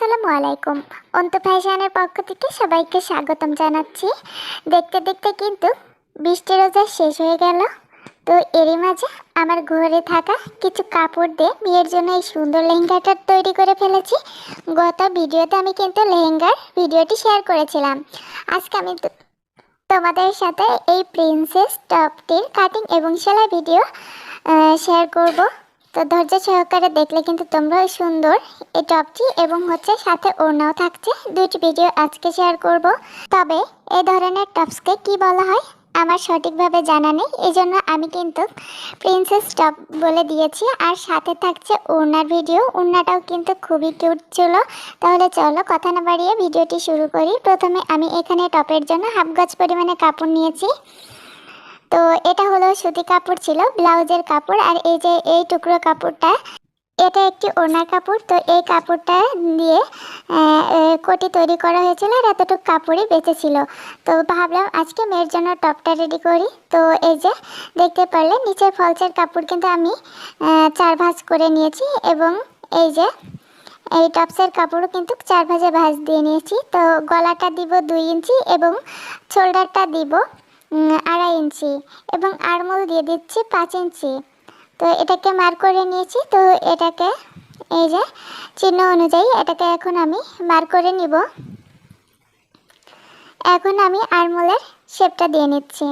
আসসালামু আলাইকুম। অন্ত ফ্যাশনের পক্ষ থেকে সবাইকে স্বাগতম জানাচ্ছি। দেখতে দেখতে কিন্তু বৃষ্টি রোজা শেষ হয়ে গেল। তো এরই মাঝে আমার ঘরে থাকা কিছু কাপড় দিয়ে বিয়ের জন্য এই সুন্দর লেহেঙ্গাটা তৈরি করে ফেলেছি। গত ভিডিওতে আমি কিন্তু লেহেঙ্গার ভিডিওটি শেয়ার করেছিলাম। আজকে আমি তোমাদের সাথে এই প্রিন্সেস টপটির কাটিং এবং সেলাই ভিডিও শেয়ার করব। তো ধৈর্য সহকারে দেখলে কিন্তু তোমরাও সুন্দর। এই টপটি এবং হচ্ছে সাথে ওড়নাও থাকছে। দুইটি ভিডিও আজকে শেয়ার করব। তবে এই ধরনের টপসকে কি বলা হয় আমার সঠিকভাবে জানা নেই। এই জন্য আমি কিন্তু প্রিন্সেস টপ বলে দিয়েছি। আর সাথে থাকছে ওড়নার ভিডিও। ওড়নাটাও কিন্তু খুবই কিউট ছিল। তাহলে চলো কথা না বাড়িয়ে ভিডিওটি শুরু করি। প্রথমে আমি এখানে টপের জন্য হাফ গজ পরিমাণে কাপড় নিয়েছি। এটা হলো সুতি কাপড় ছিল, ব্লাউজের কাপড়, আর এই যে এই টুকরো কাপড়টা, এটা একটি ওনার কাপড়, তো এই কাপড়টা দিয়ে কোটি তৈরি করা হয়েছিল আর এতটুকু কাপড়ই বেঁচেছিল তো ভাবলাম আজকে মেয়ের জন্য টপটা রেডি করি। তো এই যে দেখতে পারলে নিচের ফলসের কাপড় কিন্তু আমি চার ভাঁজ করে নিয়েছি এবং এই যে, এই টপসের কাপড়ও কিন্তু চার ভাঁজে ভাঁজ দিয়ে নিয়েছি। তো গলাটা দিব দুই ইঞ্চি এবং শোল্ডারটা দিব আড়াই ইঞ্চি এবং আড়মোল দিয়ে দিচ্ছি পাঁচ ইঞ্চি। তো এটাকে মার করে নিয়েছি, তো এটাকে এই যে চিহ্ন অনুযায়ী এটাকে এখন আমি মার করে নিব। এখন আমি আড়মোলের শেপটা দিয়ে নিচ্ছি।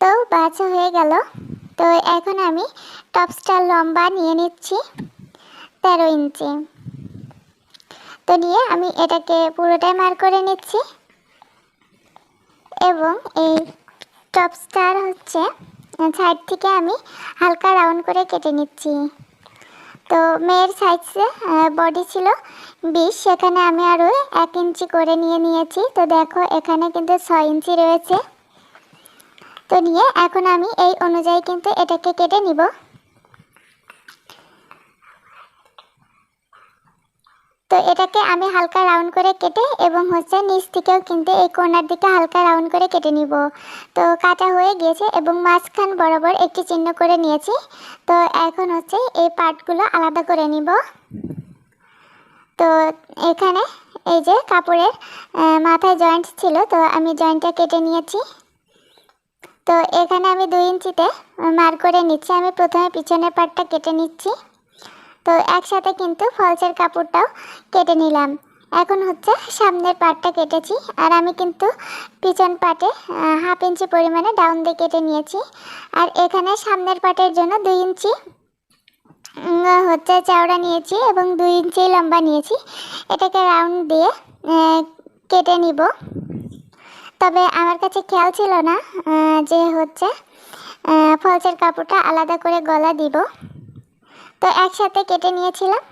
তো বাছা হয়ে গেল। তো এখন আমি টপসটা লম্বা নিয়ে নিচ্ছি তেরো ইঞ্চি। তো নিয়ে আমি এটাকে পুরোটাই মার করে নিচ্ছি। এবং এই টপ স্টার হচ্ছে সাইড থেকে আমি হালকা রাউন্ড করে কেটে নিচ্ছি। তো মেয়ের সাইজে বডি ছিল বিশ, সেখানে আমি আরও এক ইঞ্চি করে নিয়ে নিয়েছি। তো দেখো, এখানে কিন্তু ছয় ইঞ্চি রয়েছে। তো নিয়ে এখন আমি এই অনুযায়ী কিন্তু এটাকে কেটে নিব। তো এটাকে আমি হালকা রাউন্ড করে কেটে এবং হচ্ছে নিচ থেকেও কিন্তু এই কোনার দিকে হালকা রাউন্ড করে কেটে নিব। তো কাটা হয়ে গিয়েছে এবং মাঝখান বরাবর একটি চিহ্ন করে নিয়েছি। তো এখন হচ্ছে এই পার্টগুলো আলাদা করে নিব। তো এখানে এই যে কাপড়ের মাথায় জয়েন্ট ছিল, তো আমি জয়েন্টটা কেটে নিয়েছি। তো এখানে আমি দুই ইঞ্চিতে মার করে নিচ্ছি। আমি প্রথমে পিছনের পার্টটা কেটে নিচ্ছি। তো একসাথে কিন্তু ফলসের কাপড়টাও কেটে নিলাম। এখন হচ্ছে সামনের পাটটা কেটেছি আর আমি কিন্তু পিছন পাটে হাফ ইঞ্চি পরিমাণে ডাউন দিয়ে কেটে নিয়েছি। আর এখানে সামনের পাটের জন্য দুই ইঞ্চি হচ্ছে চওড়া নিয়েছি এবং দুই ইঞ্চি লম্বা নিয়েছি। এটাকে রাউন্ড দিয়ে কেটে নিব। তবে আমার কাছে খেয়াল ছিল না যে হচ্ছে ফলসের কাপড়টা আলাদা করে গলা দিব। তো একসাথে কেটে নিয়েছিলাম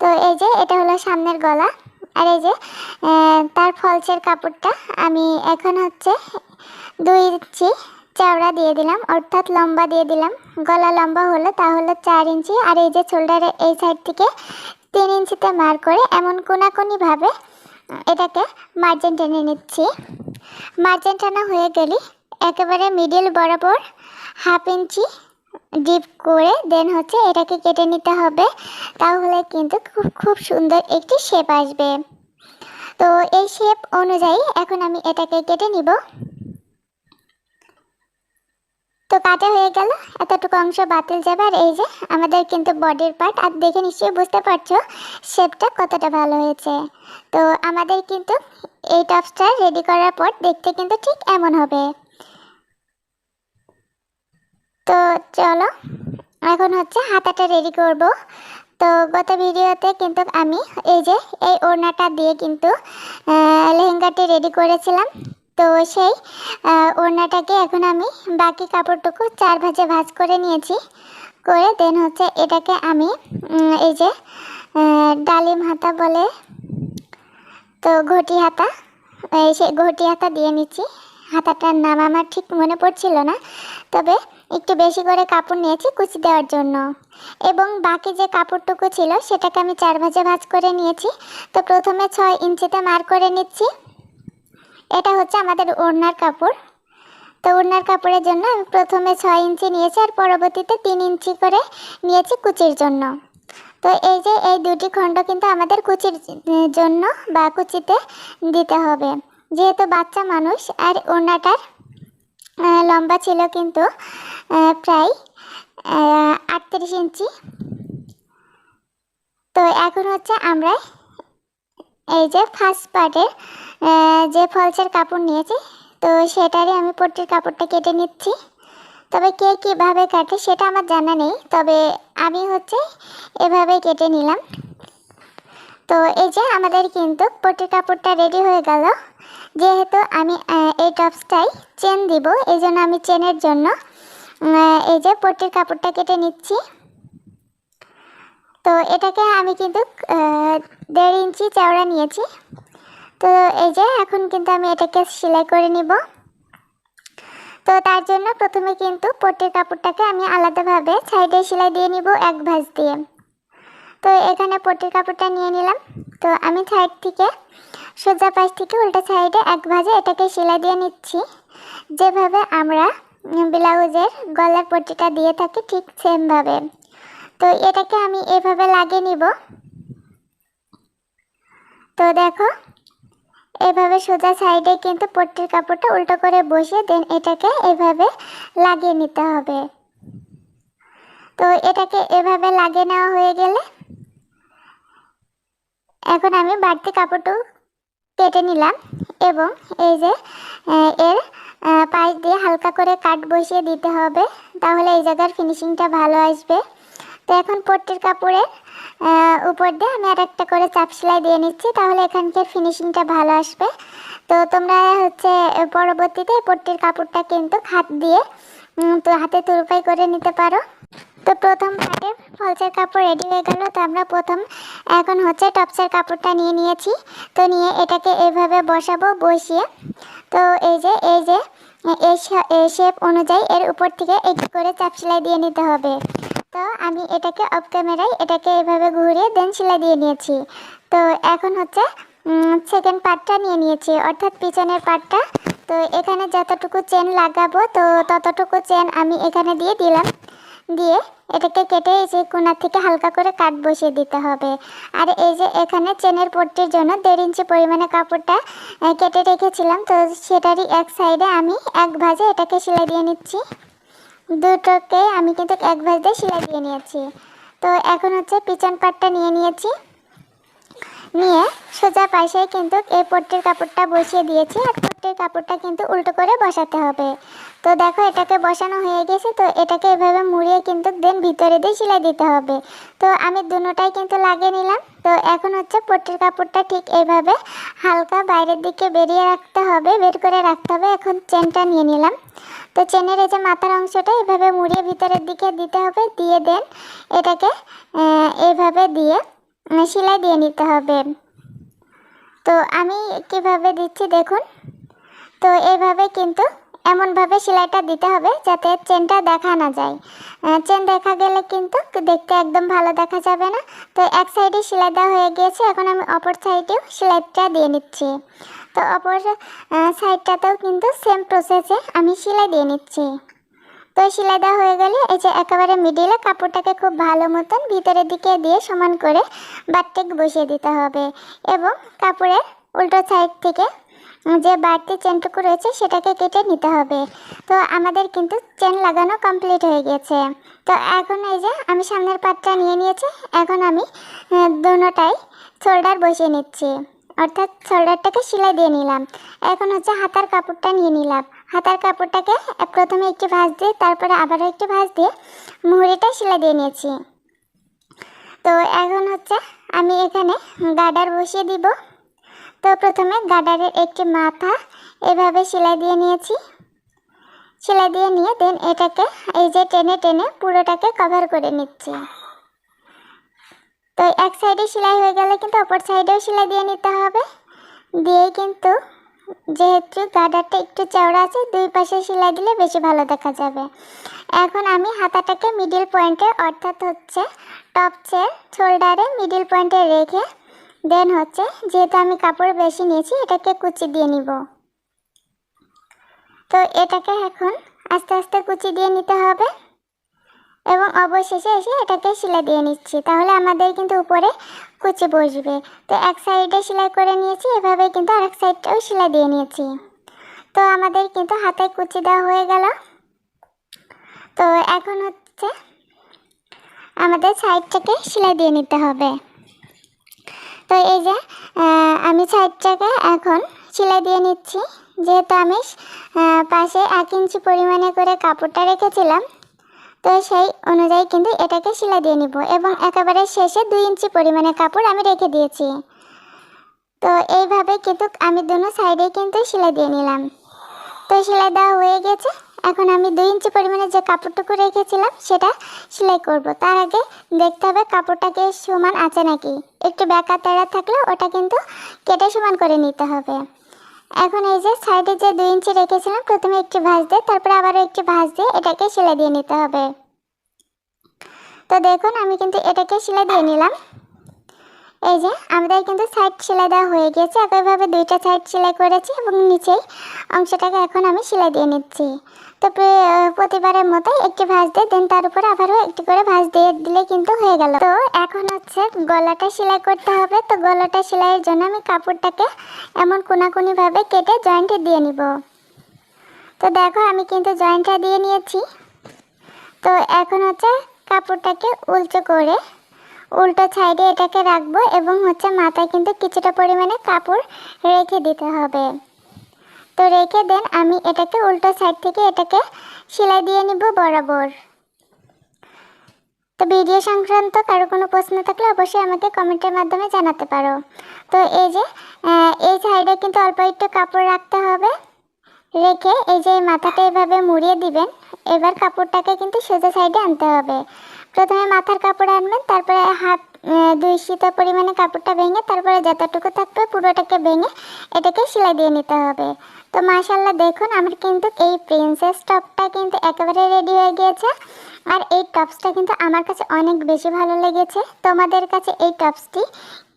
তো এই যে এটা হলো সামনের গলা। আর এই যে তার ফলসের কাপড়টা আমি এখন হচ্ছে দুই ইঞ্চি চওড়া দিয়ে দিলাম, অর্থাৎ লম্বা দিয়ে দিলাম। গলা লম্বা হলো তাহলে চার ইঞ্চি। আর এই যে শোল্ডারের এই সাইড থেকে তিন ইঞ্চিতে মার করে এমন কোনাকুনিভাবে এটাকে মার্জিন টেনে নিচ্ছি। মার্জিন টানা হয়ে গেলে একেবারে মিডিল বরাবর হাফ ইঞ্চি ডিপ করে দেন হচ্ছে এটাকে কেটে নিতে হবে। তাহলে কিন্তু খুব খুব সুন্দর একটি শেপ আসবে। তো এই শেপ অনুযায়ী এখন আমি এটাকে কেটে নিব। তো কাটা হয়ে গেল, এতটুকু অংশ বাতিল যাবে। আর এই যে আমাদের কিন্তু বডির পার্ট আর দেখে নিশ্চয়ই বুঝতে পারছ শেপটা কতটা ভালো হয়েছে। তো আমাদের কিন্তু এই টপসটা রেডি করার পর দেখতে কিন্তু ঠিক এমন হবে। তো চলো, এখন হচ্ছে হাতাটা রেডি করব। তো গত ভিডিওতে কিন্তু আমি এই যে এই ওড়নাটা দিয়ে কিন্তু লেহেঙ্গাটি রেডি করেছিলাম। তো সেই ওড়নাটাকে এখন আমি বাকি কাপড়টুকু চার ভাজে ভাজ করে নিয়েছি। করে দেন হচ্ছে এটাকে আমি এই যে ডালিম হাতা বলে, তো ঘটি হাতা, এই সে ঘটি হাতা দিয়ে নিচ্ছি। হাতাটার নাম আমার ঠিক মনে পড়ছিল না। তবে একটু বেশি করে কাপড় নিয়েছি কুচি দেওয়ার জন্য। এবং বাকি যে কাপড়টুকু ছিল সেটাকে আমি চার ভাজে ভাজ করে নিয়েছি। তো প্রথমে ছয় ইঞ্চিতে মার করে নিচ্ছি। এটা হচ্ছে আমাদের ওড়নার কাপড়। তো ওড়নার কাপড়ের জন্য আমি প্রথমে ছয় ইঞ্চি নিয়েছি আর পরবর্তীতে তিন ইঞ্চি করে নিয়েছি কুচির জন্য। তো এই যে এই দুটি খণ্ড কিন্তু আমাদের কুচির জন্য বা কুচিতে দিতে হবে। যেহেতু বাচ্চা মানুষ আর ওনাটার আহ, লম্বা ছিল কিন্তু প্রায় আটত্রিশ ইঞ্চি। তো এখন হচ্ছে আমরা এই যে ফার্স্ট পার্টের যে ফলসের কাপড় নিয়েছি, তো সেটারই আমি পট্টির কাপড়টা কেটে নিচ্ছি। তবে কে কীভাবে কাটে সেটা আমার জানা নেই, তবে আমি হচ্ছে এভাবে কেটে নিলাম। তো এই যে আমাদের কিন্তু পট্টির কাপড়টা রেডি হয়ে গেল। যেহেতু আমি এই টপসটাই চেন দিব, এই জন্য আমি চেনের জন্য এই যে পট্টির কাপড়টা কেটে নিচ্ছি। তো এটাকে আমি কিন্তু দেড় ইঞ্চি চওড়া নিয়েছি। তো এই যে এখন কিন্তু আমি এটাকে সেলাই করে নিব। তো তার জন্য প্রথমে কিন্তু পট্টির কাপড়টাকে আমি আলাদাভাবে সাইডে সেলাই দিয়ে নিব এক ভাঁজ দিয়ে। তো এখানে পট্টির কাপড়টা নিয়ে নিলাম। তো আমি সাইড থেকে সোজা পাশ থেকে উল্টো সাইডে এক ভাঁজে এটাকে সেলাই দিয়ে নিচ্ছি। যেভাবে আমরা ব্লাউজের গলার পট্টিটা দিয়ে থাকি ঠিক সেমভাবে। তো এটাকে আমি এভাবে লাগিয়ে নিব। তো দেখো, এভাবে সোজা সাইডে কিন্তু পট্টির কাপড়টা উল্টো করে বসে দেন এটাকে এভাবে লাগিয়ে নিতে হবে। তো এটাকে এভাবে লাগিয়ে নেওয়া হয়ে গেলে এখন আমি বাড়তি কাপড়টু কেটে নিলাম এবং এই যে এর পাশ দিয়ে হালকা করে কাট বসিয়ে দিতে হবে, তাহলে এই জায়গার ফিনিশিংটা ভালো আসবে। তো এখন পট্টির কাপড়ের উপর দিয়ে আমি আর একটা করে চাপ সেলাই দিয়ে নিচ্ছি, তাহলে এখানকার ফিনিশিংটা ভালো আসবে। তো তোমরা হচ্ছে পরবর্তীতে পট্টির কাপড়টা কিন্তু হাত দিয়ে তো হাতে তুরপাই করে নিতে পারো। তো প্রথম পাটে ফলসের কাপড় রেডি হয়ে গেল। তো আমরা প্রথম এখন হচ্ছে টপসের কাপড়টা নিয়ে নিয়েছি। তো নিয়ে এটাকে এভাবে বসাবো, বসিয়ে। তো এই যে এই যে, এই শেপ অনুযায়ী এর উপর থেকে একটু করে চাপ সেলাই দিয়ে নিতে হবে। তো আমি এটাকে অফ ক্যামেরায় এটাকে এভাবে ঘুরিয়ে দেন সেলাই দিয়ে নিয়েছি। তো এখন হচ্ছে সেকেন্ড পার্টটা নিয়ে নিয়েছি। অর্থাৎ পিছনের পার্টটা তো এখানে যতটুকু চেন লাগাবো, তো ততটুকু চেন আমি এখানে দিয়ে দিলাম। দিয়ে এটাকে কেটে এই যে কোনা থেকে হালকা করে কাট বসিয়ে দিতে হবে। আর এই যে এখানে চেনের পট্টির জন্য দেড় ইঞ্চি পরিমাণে কাপড়টা কেটে রেখেছিলাম। তো সেটারই এক সাইডে আমি এক ভাজে এটাকে সেলাই দিয়ে নিচ্ছি। দুটোকে আমি কিন্তু এক ভাজ দিয়ে সেলাই দিয়ে নিয়েছি। তো এখন হচ্ছে পিছন পাটটা নিয়ে নিয়েছি। নিয়ে সোজা পাশে কিন্তু এই পট্টির কাপড়টা বসিয়ে দিয়েছি। আর পট্টির কাপড়টা কিন্তু উল্টো করে বসাতে হবে। তো দেখো, এটাকে বসানো হয়ে গেছে, তো এটাকে এভাবে মুড়িয়ে কিন্তু দেন ভিতরে দিয়ে সেলাই দিতে হবে। তো আমি দুটোটাই কিন্তু লাগিয়ে নিলাম। তো এখন হচ্ছে পট্টির কাপড়টা ঠিক এইভাবে হালকা বাইরের দিকে বেরিয়ে রাখতে হবে, বের করে রাখতে হবে। এখন চেনটা নিয়ে নিলাম। তো চেনের এই যে মাথার অংশটা এভাবে মুড়িয়ে ভিতরের দিকে দিতে হবে, দিয়ে দেন এটাকে এইভাবে দিয়ে সেলাই দিয়ে নিতে হবে। তো আমি কীভাবে দিচ্ছি দেখুন। তো এইভাবে কিন্তু এমনভাবে সেলাইটা দিতে হবে যাতে চেনটা দেখা না যায়। চেন দেখা গেলে কিন্তু দেখতে একদম ভালো দেখা যাবে না। তো এক সাইডে সেলাই দেওয়া হয়ে গিয়েছে, এখন আমি অপর সাইডেও সেলাইটা দিয়ে নিচ্ছি। তো অপর সাইডটাতেও কিন্তু সেম প্রসেসে আমি সেলাই দিয়ে নিচ্ছি। তো সেলাই দেওয়া হয়ে গেলে এই যে একেবারে মিডিলে কাপড়টাকে খুব ভালো মতন ভিতরের দিকে দিয়ে সমান করে বাটটেক বসিয়ে দিতে হবে। এবং কাপড়ের উল্টো সাইড থেকে যে বাড়তি চেনটুকু রয়েছে সেটাকে কেটে নিতে হবে। তো আমাদের কিন্তু চেন লাগানো কমপ্লিট হয়ে গেছে। তো এখন এই যে আমি সামনের পাটটা নিয়ে নিয়েছি এখন আমি আহ, দুটোটাই শোল্ডার বসিয়ে নিচ্ছি। অর্থাৎ শোল্ডারটাকে সেলাই দিয়ে নিলাম। এখন হচ্ছে হাতার কাপড়টা নিয়ে নিলাম। হাতার কাপড়টাকে প্রথমে একটি ভাঁজ দিয়ে তারপরে আবারও একটি ভাঁজ দিয়ে মুহুরিটা সেলাই দিয়ে নিয়েছি। তো এখন হচ্ছে আমি এখানে গার্ডার বসিয়ে দিব। তো প্রথমে গার্ডারের একটি মাথা এভাবে সেলাই দিয়ে নিয়েছি। সেলাই দিয়ে নিয়ে দেন এটাকে এই যে টেনে টেনে পুরোটাকে কভার করে নিচ্ছি। তো এক সাইডে সেলাই হয়ে গেলে কিন্তু অপর সাইডেও সেলাই দিয়ে নিতে হবে। দিয়ে কিন্তু যেহেতু গার্ডারটা একটু চওড়া আছে, দুই পাশে সেলাই দিলে বেশি ভালো দেখা যাবে। এখন আমি হাতাটাকে মিডিল পয়েন্টে অর্থাৎ হচ্ছে টপসের শোল্ডারে মিডিল পয়েন্টে রেখে দেন হচ্ছে, যেহেতু আমি কাপড় বেশি নিয়েছি, এটাকে কুচি দিয়ে নিব। তো এটাকে এখন আস্তে আস্তে কুচি দিয়ে নিতে হবে। এবং অবশেষে এসে এটাকে সেলাই দিয়ে নিচ্ছি। তাহলে আমাদের কিন্তু উপরে কুচি বসবে। তো এক সাইডে সেলাই করে নিয়েছি, এভাবে কিন্তু আরেক সাইডটাও সেলাই দিয়ে নিয়েছি। তো আমাদের কিন্তু হাতে কুচি দেওয়া হয়ে গেল। তো এখন হচ্ছে আমাদের সাইডটাকে সেলাই দিয়ে নিতে হবে। তো এই যে আমি সাইডটাকে এখন সেলাই দিয়ে নিচ্ছি। যেহেতু আমি পাশে এক ইঞ্চি পরিমাণে করে কাপড়টা রেখেছিলাম, তো সেই অনুযায়ী কিন্তু এটাকে সেলাই দিয়ে নিব এবং একেবারে শেষে দুই ইঞ্চি পরিমাণে কাপড় আমি রেখে দিয়েছি। তো এইভাবে কিন্তু আমি দুনো সাইডে কিন্তু সেলাই দিয়ে নিলাম। তো সেলাই দেওয়া হয়ে গেছে। এখন আমি দুই ইঞ্চি পরিমাণে যে কাপড়টুকু রেখেছিলাম, সেটা সেলাই করব। তার আগে দেখতে হবে কাপড়টাকে সমান আছে নাকি। একটু বেঁকা তেড়া থাকলে ওটা কিন্তু কেটে সমান করে নিতে হবে। এখন এই যে সাইডে যে দুই ইঞ্চি রেখেছিলাম, প্রথমে একটু ভাঁজ দিয়ে, তারপরে আবারও একটু ভাঁজ দিয়ে এটাকে সেলাই দিয়ে নিতে হবে। তো দেখুন, আমি কিন্তু এটাকে সেলাই দিয়ে নিলাম। এই যে আমাদের কিন্তু সাইড সেলাই দেওয়া হয়ে গেছে একইভাবে দুইটা সাইড সেলাই করেছি এবং নিচেই অংশটাকে এখন আমি সেলাই দিয়ে নিচ্ছি। তো প্রতিবারের মতোই একটি ভাঁজ দিয়ে দেন, তার উপরে আবারও একটি করে ভাঁজ দিয়ে দিলে কিন্তু হয়ে গেল। তো এখন হচ্ছে গলাটা সেলাই করতে হবে, তো গলাটা সেলাইয়ের জন্য আমি কাপড়টাকে এমন কোনাকুনিভাবে কেটে জয়েন্টে দিয়ে নিব। তো দেখো আমি কিন্তু জয়েন্টটা দিয়ে নিয়েছি। তো এখন হচ্ছে কাপড়টাকে উল্টো করে উল্টো সাইডে এটাকে রাখব এবং হচ্ছে মাথায় কিন্তু কিছুটা পরিমাণে কাপড় রেখে দিতে হবে। তো রেখে দেন, আমি এটাকে উল্টো সাইড থেকে এটাকে সেলাই দিয়ে নিব বরাবর। তো ভিডিও সংক্রান্ত কারও কোনো প্রশ্ন থাকলে অবশ্যই আমাকে কমেন্টের মাধ্যমে জানাতে পারো। তো এই যে এই সাইডে কিন্তু অল্প একটু কাপড় রাখতে হবে। রেখে এই যে মাথাটা এভাবে মুড়িয়ে দিবেন, এবার কাপড়টাকে কিন্তু সোজা সাইডে আনতে হবে। প্রথমে মাথার কাপড় আনবেন, তারপরে হাত দুই শীত পরিমাণে কাপড়টা ভেঙে তারপরে যতটুকু থাকবে পুরোটাকে ভেঙে এটাকে সেলাই দিয়ে নিতে হবে। তো মাশাল্লাহ দেখুন, আমার কিন্তু এই প্রিন্সেস টপটা কিন্তু একেবারে রেডি হয়ে গিয়েছে। আর এই টপসটা কিন্তু আমার কাছে অনেক বেশি ভালো লেগেছে। তোমাদের কাছে এই টপসটি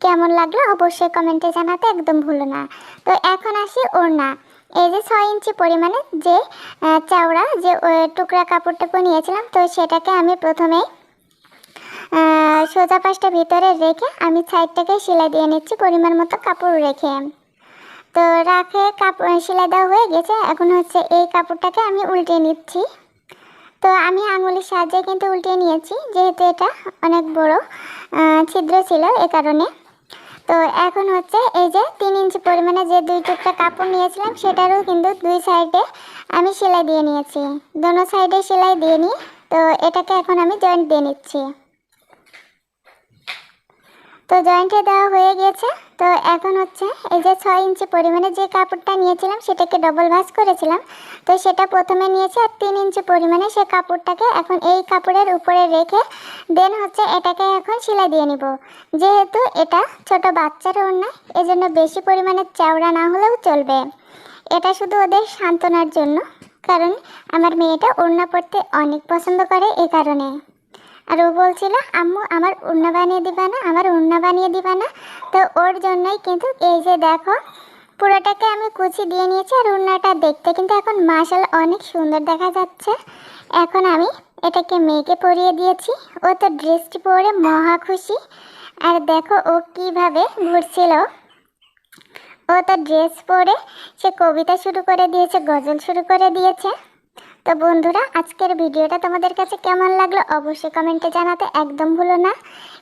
কেমন লাগল অবশ্যই কমেন্টে জানাতে একদম ভুলো না। তো এখন আসি ওড়না। এই যে ছয় ইঞ্চি পরিমাণে যে চওড়া, যে টুকরা কাপড়টুকু নিয়েছিলাম, তো সেটাকে আমি প্রথমে সোজা পাশটা ভিতরে রেখে আমি সাইডটাকে সেলাই দিয়ে নিচ্ছি পরিমাণ মতো কাপড় রেখে। তো রাখে, কাপড় সেলাই দেওয়া হয়ে গেছে। এখন হচ্ছে এই কাপড়টাকে আমি উল্টে নিচ্ছি। তো আমি আঙুলের সাহায্যে কিন্তু উল্টে নিয়েছি, যেহেতু এটা অনেক বড় ছিদ্র ছিল এ কারণে। তো এখন হচ্ছে এই যে তিন ইঞ্চি পরিমাণে যে দুই টুকরা কাপড় নিয়েছিলাম, সেটারও কিন্তু দুই সাইডে আমি সেলাই দিয়ে নিয়েছি। দোনো সাইডে সেলাই দিয়ে নিই, তো এটাকে এখন আমি জয়েন্ট দিয়ে নিচ্ছি। তো জয়েন্টে দেওয়া হয়ে গেছে। তো এখন হচ্ছে এই যে ছয় ইঞ্চি পরিমাণে যে কাপড়টা নিয়েছিলাম, সেটাকে ডবল ভাঁজ করেছিলাম। তো সেটা প্রথমে নিয়েছি আর তিন ইঞ্চি পরিমাণে সে কাপড়টাকে এখন এই কাপড়ের উপরে রেখে দেন হচ্ছে এটাকে এখন সেলাই দিয়ে নিব। যেহেতু এটা ছোট বাচ্চার ওড়না, এজন্য বেশি পরিমাণে চওড়া না হলেও চলবে। এটা শুধু ওদের সান্ত্বনার জন্য, কারণ আমার মেয়েটা ওড়না পড়তে অনেক পছন্দ করে এই কারণে। আর ও বলছিল, আম্মু, আমার উন্না বানিয়ে দিবা না, আমার উন্না বানিয়ে দিবা না। তো ওর জন্যই কিন্তু এই যে দেখো, পুরোটাকে আমি কুচি দিয়ে নিয়েছি আর উন্নাটা দেখতে কিন্তু এখন মাসাল অনেক সুন্দর দেখা যাচ্ছে। এখন আমি এটাকে মেয়েকে পরিয়ে দিয়েছি। ও তো ড্রেসটি পরে মহা খুশি। আর দেখো ও কীভাবে ঘুরছিল। ও তো ড্রেস পরে সে কবিতা শুরু করে দিয়েছে, গজল শুরু করে দিয়েছে। তো বন্ধুরা, আজকের ভিডিওটা তোমাদের কাছে কেমন লাগল অবশ্যই কমেন্টে জানাতে একদম ভুলো না।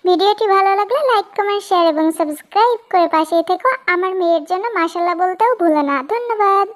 ভিডিওটি ভালো লাগলে লাইক, কমেন্ট, শেয়ার এবং সাবস্ক্রাইব করে পাশেই থেকো। আমার মেয়ের জন্য মাসাল্লাহ বলতেও ভুলো না। ধন্যবাদ।